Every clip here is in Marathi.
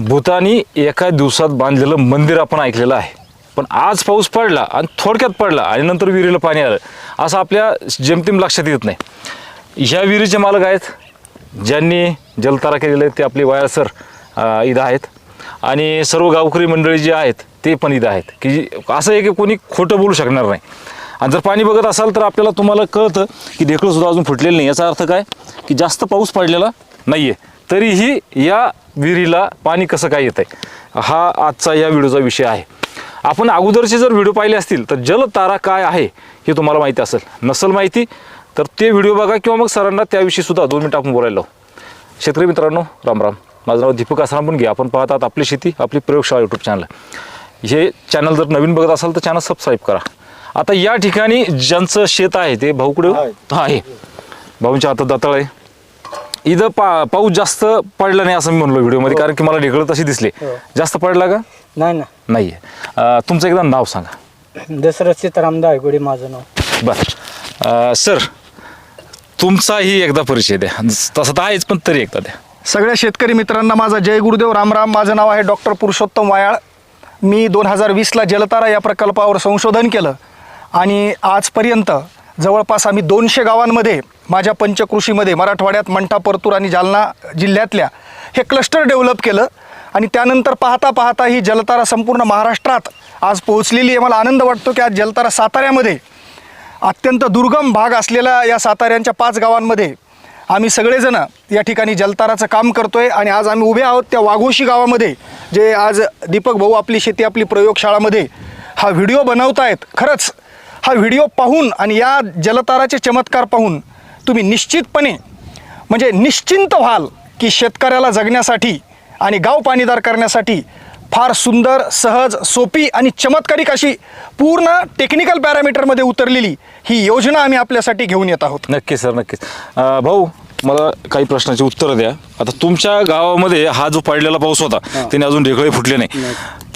भूतानी एका दिवसात बांधलेलं मंदिर आपण ऐकलेलं आहे. पण आज पाऊस पडला आणि थोडक्यात पडला आणि नंतर विहिरीला पाणी आलं असं आपल्या जेमतेम लक्षात येत नाही. ह्या विहिरीचे मालक आहेत ज्यांनी जलतारा केलेले आहेत ते आपले वायर सर इथं आहेत. आणि सर्व गावकरी मंडळी जे आहेत ते पण इथं आहेत. की असं आहे की कोणी खोटं बोलू शकणार नाही. आणि जर पाणी बघत असाल तर आपल्याला तुम्हाला कळतं की ढेकळंसुद्धा अजून फुटलेलं नाही. याचा अर्थ काय? की जास्त पाऊस पडलेला नाही आहे तरीही या विहिरीला पाणी कसं काय येत आहे हा आजचा या व्हिडिओचा विषय आहे. आपण अगोदरचे जर व्हिडिओ पाहिले असतील तर जलतारा काय आहे हे तुम्हाला माहिती असेल. नसल माहिती? तर ते व्हिडिओ बघा किंवा मग सरांना त्याविषयी सुद्धा दोन मिनिटं आपण बोलायला लावू. शेतकरी मित्रांनो राम राम. माझं नाव दीपक आसाराम पण घ्या आपण पाहतात आपली शेती आपली प्रयोगशाळा यूट्यूब चॅनल हे चॅनल जर नवीन बघत असाल तर चॅनल सबस्क्राईब करा. आता या ठिकाणी ज्यांचं शेत आहे ते भाऊकडे आहे. भाऊंच्या हातात दाताळ आहे. इथं पा पाऊस जास्त पडला नाही असं मी म्हणलो व्हिडिओमध्ये कारण की मला ढेकळं तशी दिसले. जास्त पडला का? नाही ना. नाही आहे तुमचं एकदा नाव सांगा. दसरथ सीताराम दायगुडी माझं नाव. बरं. सर तुमचाही एकदा परिचय द्या. तसं तर आहेच पण तरी एकदा द्या. सगळ्या शेतकरी मित्रांना माझा जय गुरुदेव रामराम माझं नाव आहे डॉक्टर पुरुषोत्तम वायाळ. मी दोन हजार वीसला जलतारा या प्रकल्पावर संशोधन केलं. आणि आजपर्यंत जवळपास आम्ही दोनशे गावांमध्ये माझ्या पंचकृषीमध्ये मराठवाड्यात मंठा परतूर आणि जालना जिल्ह्यातल्या हे क्लस्टर डेव्हलप केलं आणि त्यानंतर पाहता पाहता ही जलतारा संपूर्ण महाराष्ट्रात आज पोहोचलेली आहे. मला आनंद वाटतो की आज जलतारा साताऱ्यामध्ये अत्यंत दुर्गम भाग असलेल्या या साताऱ्यांच्या पाच गावांमध्ये आम्ही सगळेजण या ठिकाणी जलताराचं काम करतो आहे आणि आज आम्ही उभे आहोत त्या वाघोशी गावामध्ये जे आज दीपक भाऊ आपली शेती आपली प्रयोगशाळामध्ये हा व्हिडिओ बनवतायत. खरंच हा व्हिडिओ पाहून आणि या जलताराचे चमत्कार पाहून तुम्ही निश्चितपणे म्हणजे निश्चिंत व्हाल की शेतकऱ्याला जगण्यासाठी आणि गाव पाणीदार करण्यासाठी फार सुंदर सहज सोपी आणि चमत्कारिक अशी पूर्ण टेक्निकल पॅरामीटरमध्ये उतरलेली ही योजना आम्ही आपल्यासाठी घेऊन येत आहोत. नक्कीच सर नक्कीच भाऊ मला काही प्रश्नाची उत्तरं द्या. आता तुमच्या गावामध्ये हा जो पडलेला पाऊस होता त्याने अजून ढेकळे फुटले नाही.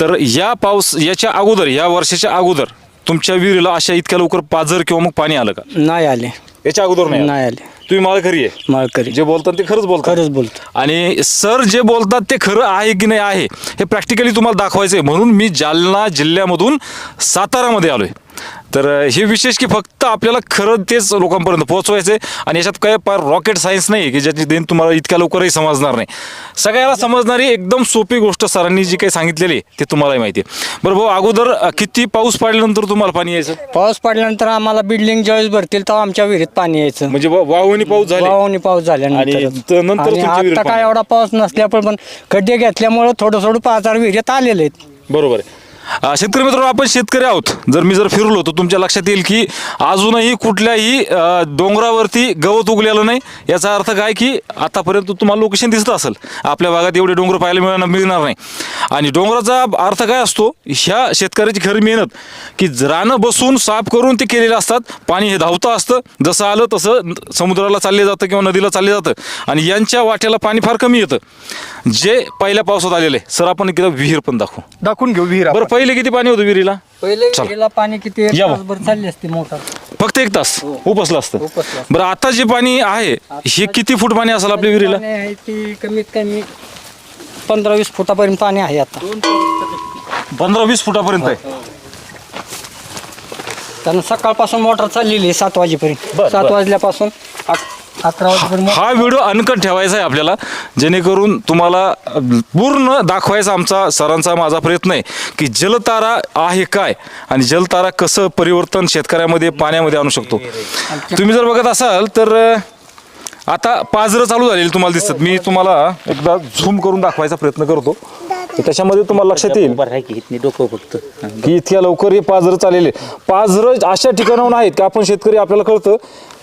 तर या पाऊस याच्या अगोदर या वर्षाच्या अगोदर तुमच्या विहिरीला अशा इतक्या लवकर पाझर किंवा मग पाणी आलं का? नाही आले. याच्या अगोदर नाही आलं? नाही आले. तुम्ही मला खरी आहे. माळकरी. जे बोलतात ते खरंच बोलतात. खरंच बोलतो आणि सर जे बोलतात ते खरं आहे की नाही आहे हे प्रॅक्टिकली तुम्हाला दाखवायचं आहे म्हणून मी जालना जिल्ह्यामधून सातारामध्ये आलोय. तर अं, हे विशेष की फक्त आपल्याला खरं तेच लोकांपर्यंत पोहोचवायचं आहे आणि याच्यात काय फार रॉकेट सायन्स नाही की ज्याची देण तुम्हाला इतक्या लवकरही समजणार नाही. सगळ्याला समजणारी एकदम सोपी गोष्ट सरांनी जी काही सांगितलेली आहे ते तुम्हालाही माहिती आहे. बरं भाऊ अगोदर किती पाऊस पडल्यानंतर तुम्हाला पाणी यायचं? पाऊस पडल्यानंतर आम्हाला बिल्डिंग ज्यावेळेस भरतील तेव्हा आमच्या विहिरीत पाणी यायचं. म्हणजे वा- वाहुनी पाऊस झाले. वावणी पाऊस आणि झाल्यानंतर त- नंतर आणि विहिरीत आता काय. एवढा पाऊस नसल्यामुळे पण खड्डे घेतल्यामुळे थोडं थोडं पाच आठ विहिरीत आलेले आहेत. बरोबर आहे. अं, शेतकरी मित्रांनो आपण शेतकरी आहोत. जर मी जर फिरलो तर तुमच्या लक्षात येईल की अजूनही कुठल्याही अं, डोंगरावरती गवत उगलेलं नाही. याचा अर्थ काय की आतापर्यंत तुम्हाला लोकेशन दिसत असेल. आपल्या भागात एवढे डोंगर पाहायला मिळणार मिळणार नाही. आणि डोंगराचा अर्थ काय असतो? ह्या शेतकऱ्याची खरी मेहनत की रानं बसून साफ करून ते केलेले असतात. पाणी हे धावतं असतं. जसं आलं तसं समुद्राला चालले जातं किंवा नदीला चालले जातं. आणि यांच्या वाट्याला पाणी फार कमी येतं. जे पहिल्या पावसात आलेले सर आपण एकदा विहीर पण दाखवू. दाखवून घेऊ विहीर आपण. बरं पहिले किती पाणी होतं विहिरीला? पहिले चला. विहिरीला पाणी किती एक या मग. तासभर चालली असते मोटर. फक्त एक तास. उपसलं असतं. उपसलं. बरं आता जे पाणी आहे हे किती फूट पाणी असेल आपल्या विहिरीला? पाणी आहे ती कमीत कमी पंधरा वीस फुटापर्यंत पाणी आहे आता. पंधरा वीस फुटापर्यंत आहे? कारण सकाळपासून मोटर चाललेली आहे सात वाजेपर्यंत. बरं, सात बरं. वाजल्यापासून अकरा वाजेपर्यंत हा व्हिडिओ अनकट ठेवायचा आहे आपल्याला. जेणेकरून तुम्हाला पूर्ण दाखवायचा आमचा सरांचा माझा प्रयत्न आहे की जलतारा आहे काय आणि जलतारा कसं परिवर्तन शेतकऱ्यामध्ये पाण्यामध्ये आणू शकतो. तुम्ही जर बघत असाल तर आता पाजरं चालू झालेली तुम्हाला दिसतात. मी तुम्हाला एकदा झूम करून दाखवायचा प्रयत्न करतो. तर त्याच्यामध्ये तुम्हाला लक्षात येईल. उभं इथनी डोकं फक्त. की इतक्या लवकर हे पाझरं चाललेले. पाझरं अशा ठिकाणाहून आहेत की आपण शेतकरी आपल्याला कळतं?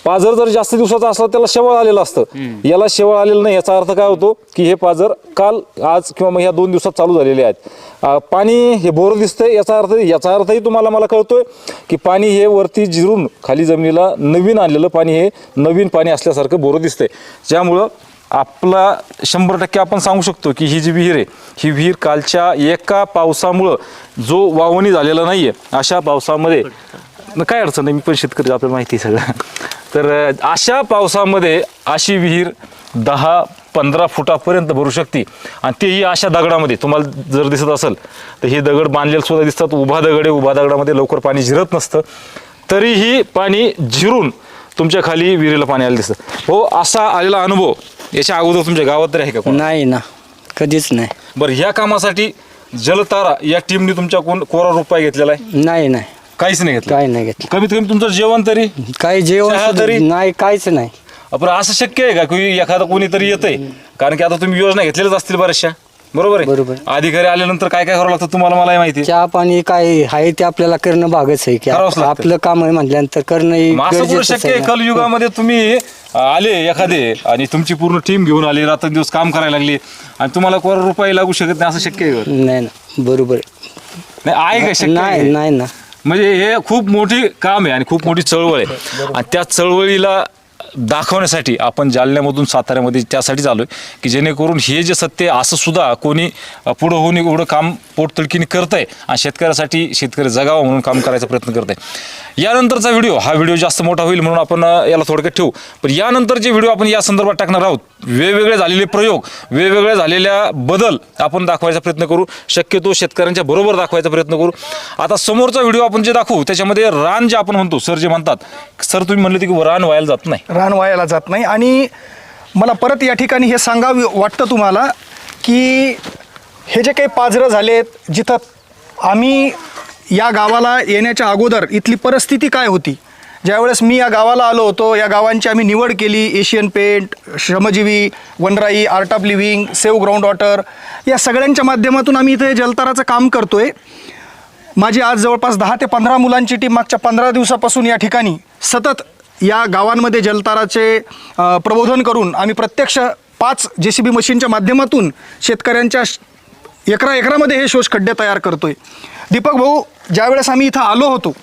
पाझर जर जास्त दिवसाचा असला त्याला शेवळ आलेलं असतं. याला शेवळ आलेलं नाही याचा अर्थ काय होतो? की हे पाझर काल आज किंवा मग ह्या दोन दिवसात चालू झालेले आहेत. पाणी हे बोर दिसतंय याचा अर्थ याचा अर्थही तुम्हाला मला कळतोय की पाणी हे वरती जिरून खाली जमिनीला नवीन आणलेलं पाणी हे नवीन पाणी असल्यासारखं बोर दिसतंय. ज्यामुळं आपला शंभर टक्के आपण सांगू शकतो की ही जी विहीर आहे ही विहीर कालच्या एका पावसामुळं जो वावणी झालेला नाही आहे अशा पावसामध्ये काय अडचण नाही मी पण शेतकरी आपल्याला माहिती आहे सगळं. तर अशा पावसामध्ये अशी विहीर दहा पंधरा फुटापर्यंत भरू शकते आणि तेही अशा दगडामध्ये. तुम्हाला जर दिसत असेल तर हे दगड बांधलेले सुद्धा दिसतात. उभा दगड आहे उभा दगडामध्ये लवकर पाणी झिरत नसतं. तरीही पाणी झिरून तुमच्या खाली विहिरीला पाणी आलं दिसतं. हो असा आलेला अनुभव याच्या अगोदर तुमच्या गावात तरी आहे का कोण? नाही ना कधीच नाही. बरं ह्या कामासाठी जलतारा या टीमने तुमच्याकडून कोरा रुपये घेतलेला आहे? नाही नाही. काहीच नाही घेतलं? काय नाही घेतलं. कमीत कमी तुमचं जेवण तरी? काही जेवण चहा सुद्धा- तरी? नाही काहीच नाही. आपण असं शक्य आहे का की एखादं कोणीतरी येतंय? कारण की आता तुम्ही योजना घेतलेल्याच असतील बऱ्याचशा. बरोबर आहे बरोबर. अधिकारी आल्यानंतर काय काय करावं लागतं तुम्हाला मलाही माहिती आहे. चहा पाणी काय आहे ते आपल्याला करणं भागच आहे की करावंच लागतं. आपलं काम आहे म्हटल्यानंतर करणं हे मग असं कुठं गरजेचंच शक्य आहे आहे ना. कलयुगामध्ये तुम्ही अं, आले एखादे आणि तुमची पूर्ण टीम घेऊन आली रात्रंदिवस काम करायला लागली आणि तुम्हाला कोरा रुपये लागू शकत नाही असं शक्य आहे का? नाही ना बरोबर आहे. नाही आहे का शक्य नाही आहे? नाही ना म्हणजे हे खूप मोठी काम आहे आणि खूप मोठी चळवळ आहे आणि त्या चळवळीला दाखवण्यासाठी आपण जालन्यामधून साताऱ्यामध्ये त्यासाठीच आहे की जेणेकरून हे जे सत्य असं सुद्धा कोणी पुढं होऊन एवढं काम पोटतळकीने करत आहे आणि शेतकऱ्यासाठी शेतकरी जगावा म्हणून काम करायचा प्रयत्न करत आहे यानंतरचा व्हिडिओ हा व्हिडिओ जास्त मोठा होईल म्हणून आपण याला थोडक्यात ठेवू. पण यानंतर जे व्हिडिओ आपण या संदर्भात टाकणार आहोत वेगवेगळे झालेले प्रयोग वेगवेगळ्या झालेल्या बदल आपण दाखवायचा प्रयत्न करू. शक्यतो शेतकऱ्यांच्या बरोबर दाखवायचा प्रयत्न करू. आता समोरचा व्हिडिओ आपण जे दाखवू त्याच्यामध्ये रान जे आपण म्हणतो सर जे म्हणतात सर तुम्ही म्हणले की रान व्हायला जात नाही. घाण वायाला जात नाही. आणि मला परत या ठिकाणी हे सांगावं वाटतं तुम्हाला की हे जे काही पाजरं झालेत जिथं आम्ही या गावाला येण्याच्या अगोदर इथली परिस्थिती काय होती? ज्यावेळेस मी या गावाला आलो होतो या गावांची आम्ही निवड केली Asian paint Shramjeevi Vanrai art of living save ground water या सगळ्यांच्या माध्यमातून आम्ही इथे जलताराचं काम करतो आहे माझी आज जवळपास दहा ते पंधरा मुलांची टीम मागच्या पंधरा दिवसापासून या ठिकाणी सतत या गावांमध्ये जलताराचे प्रबोधन करून आम्ही प्रत्यक्ष पाच जे सी बी मशीनच्या माध्यमातून शेतकऱ्यांच्या एकरा एकरामध्ये हे शोष खड्डे तयार करतोय. दीपक भाऊ ज्यावेळेस आम्ही इथं आलो होतो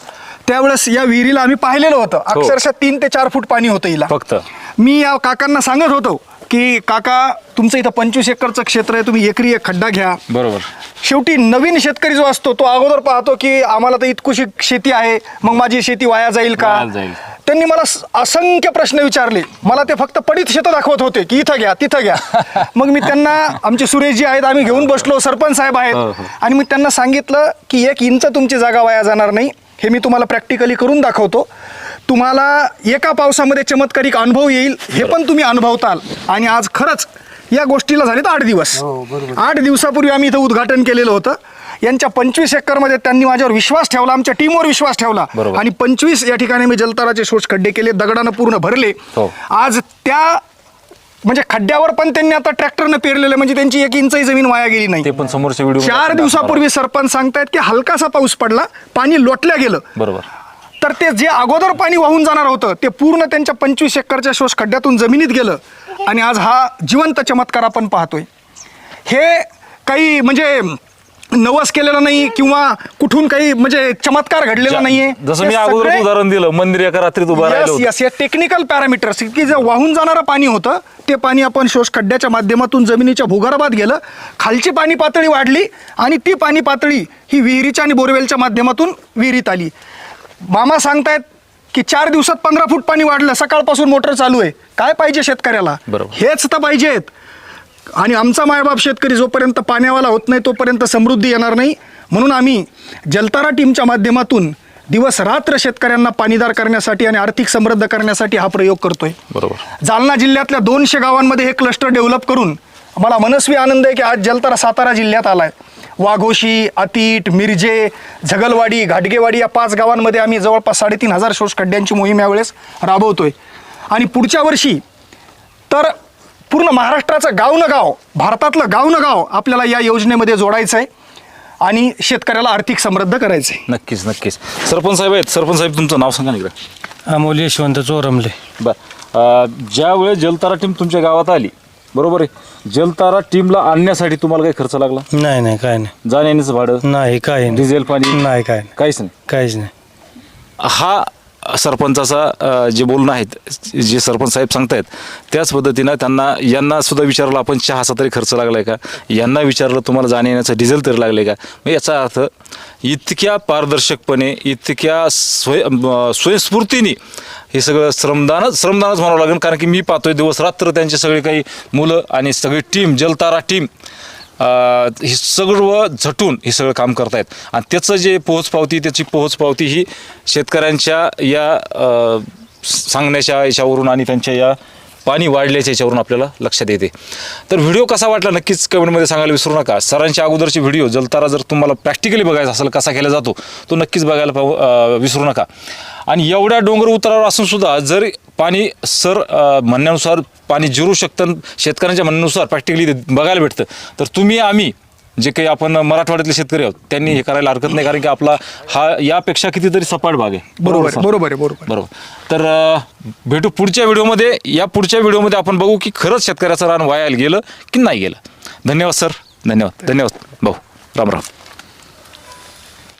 त्यावेळेस या विहिरीला आम्ही पाहिलेलं होतं. अक्षरशः तीन ते चार फूट पाणी होतं हिला फक्त. मी या काकांना सांगत होतो की काका तुमचं इथं पंचवीस एकरचं क्षेत्र आहे तुम्ही एकरी एक खड्डा घ्या. बरोबर. शेवटी नवीन शेतकरी जो असतो तो अगोदर पाहतो की आम्हाला तर इतकुशी शेती आहे मग माझी शेती वाया जाईल का? जाईल. त्यांनी मला स- असंख्य प्रश्न विचारले. मला ते फक्त पडीत शेतं दाखवत होते की इथं घ्या तिथं घ्या. मग मी त्यांना आमचे सुरेशजी आहेत आम्ही घेऊन बसलो सरपंच साहेब हो, आहेत. हो. आणि मी त्यांना सांगितलं की एक इंच तुमची जागा वाया जाणार नाही. हे मी तुम्हाला प्रॅक्टिकली करून दाखवतो. तुम्हाला एका पावसामध्ये चमत्कारिक अनुभव येईल हे पण तुम्ही अनुभवताल. आणि आज खरंच या गोष्टीला झालेत आठ दिवस. आठ दिवसापूर्वी आम्ही इथं उद्घाटन केलेलं होतं. यांच्या पंचवीस एकरमध्ये त्यांनी माझ्यावर विश्वास ठेवला आमच्या टीमवर विश्वास ठेवला. बरोबर. आणि पंचवीस या ठिकाणी मी जलताराचे शोष खड्डे केले दगडानं पूर्ण भरले. हो. आज त्या म्हणजे खड्ड्यावर पण त्यांनी आता ट्रॅक्टरनं पेरलेलं म्हणजे त्यांची एक इंचही जमीन वाया गेली नाही. पण समोरच्या व्हिडिओ चार दिवसापूर्वी सरपंच सांगतायत की हलकासा पाऊस पडला पाणी लोटल्या गेलं. बरोबर. तर ते जे अगोदर पाणी वाहून जाणार होतं ते पूर्ण त्यांच्या पंचवीस एकरच्या शोष खड्ड्यातून जमिनीत गेलं. आणि आज हा जिवंत चमत्कार आपण पाहतोय. हे काही म्हणजे नवस केलेलं नाही किंवा कुठून काही म्हणजे चमत्कार घडलेला नाहीये. जसं मी अगोदर उदाहरण दिलं मंदिर एका रात्रीत उभं राहिलं टेक्निकल पॅरामीटर्स की जे वाहून जाणारं पाणी होतं ते पाणी आपण शोष खड्ड्याच्या माध्यमातून जमिनीच्या भूगर्भात गेलं खालची पाणी पातळी वाढली आणि ती पाणी पातळी ही विहिरीच्या आणि बोरवेलच्या माध्यमातून विहिरीत आली. मामा सांगतायत की चार दिवसात पंधरा फूट पाणी वाढलं सकाळपासून मोटर चालू आहे. काय पाहिजे शेतकऱ्याला. हेच तर पाहिजेत. आणि आमचा मायबाप शेतकरी जोपर्यंत पाण्यावाला होत नाही तोपर्यंत समृद्धी येणार नाही. म्हणून आम्ही जलतारा टीमच्या माध्यमातून दिवस रात्र शेतकऱ्यांना पाणीदार करण्यासाठी आणि आर्थिक समृद्ध करण्यासाठी हा प्रयोग करतोय. बरोबर. जालना जिल्ह्यातल्या दोनशे गावांमध्ये हे क्लस्टर डेव्हलप करून मला मनस्वी आनंद आहे की आज जलतारा सातारा जिल्ह्यात आलाय. वाघोशी अतीट मिरजे झगलवाडी घाटगेवाडी या पाच गावांमध्ये आम्ही जवळपास साडेतीन हजार शोष खड्ड्यांची मोहीम यावेळेस राबवतोय. आणि पुढच्या वर्षी तर पूर्ण महाराष्ट्राचं गाव न गाव भारतातलं गाव न गाव आपल्याला या योजनेमध्ये जोडायचं आहे आणि शेतकऱ्याला आर्थिक समृद्ध करायचं आहे नक्कीच नक्कीच. सरपंच साहेब आहेत. सरपंच साहेब तुमचं नाव सांगा ना इकडे. अमोल यशवंत चोरमले. बर. ज्या वेळेस जलतारा टीम तुमच्या गावात आली बरोबर आहे? जलतारा टीमला आणण्यासाठी तुम्हाला काही खर्च लागला? नाही नाही काय नाही. जाण्या येण्याचं भाडं? नाही काय नाही. डिझेल पाणी? नाही काय नाही. काहीच नाही. काहीच नाही. हा सरपंचाचा जे बोलणं आहेत जे सरपंच साहेब सांगतायत त्याच पद्धतीनं त्यांना यांना सुद्धा विचारलं आपण चहाचा तरी खर्च लागलाय का? यांना विचारलं तुम्हाला जाण्या येण्याचं डिझेल तरी लागले का? मग याचा अर्थ इतक्या पारदर्शकपणे इतक्या स्वय स्वयंस्फूर्तीने हे सगळं श्रमदानच श्रमदानच म्हणावं लागेल कारण की मी पाहतोय दिवस रात्र त्यांचे सगळे काही मुलं आणि सगळी टीम जलतारा टीम हे सगळं झटून हे सगळं काम करतायत. आणि त्याचं जे पोहोचपावती त्याची पोहोचपावती ही शेतकऱ्यांच्या या सांगण्याच्या याच्यावरून आणि त्यांच्या या पाणी वाढल्याच्या याच्यावरून आपल्याला लक्षात येते. तर व्हिडिओ कसा वाटला नक्कीच कमेंटमध्ये सांगायला विसरू नका. सरांच्या अगोदरचे व्हिडिओ जलतारा जर तुम्हाला प्रॅक्टिकली बघायचा असेल कसा केला जातो तो नक्कीच बघायला पाहू विसरू नका. आणि एवढ्या डोंगर उतारावर असून सुद्धा जर पाणी सर म्हणण्यानुसार पाणी जिरू शकतं शेतकऱ्यांच्या म्हणण्यानुसार प्रॅक्टिकली बघायला भेटतं. तर तुम्ही आम्ही जे काही आपण मराठवाड्यातले शेतकरी आहोत त्यांनी हे करायला हरकत नाही कारण की आपला हा यापेक्षा कितीतरी सपाट भाग आहे. बरोबर? आहे, बरोबर आहे, बरोबर आहे. बरोबर. तर अ, भेटू पुढच्या व्हिडिओमध्ये. या पुढच्या व्हिडिओमध्ये आपण बघू की खरंच शेतकऱ्याचं रान वायाला गेलं की नाही गेलं. धन्यवाद सर. धन्यवाद. धन्यवाद. भाऊ राम राम.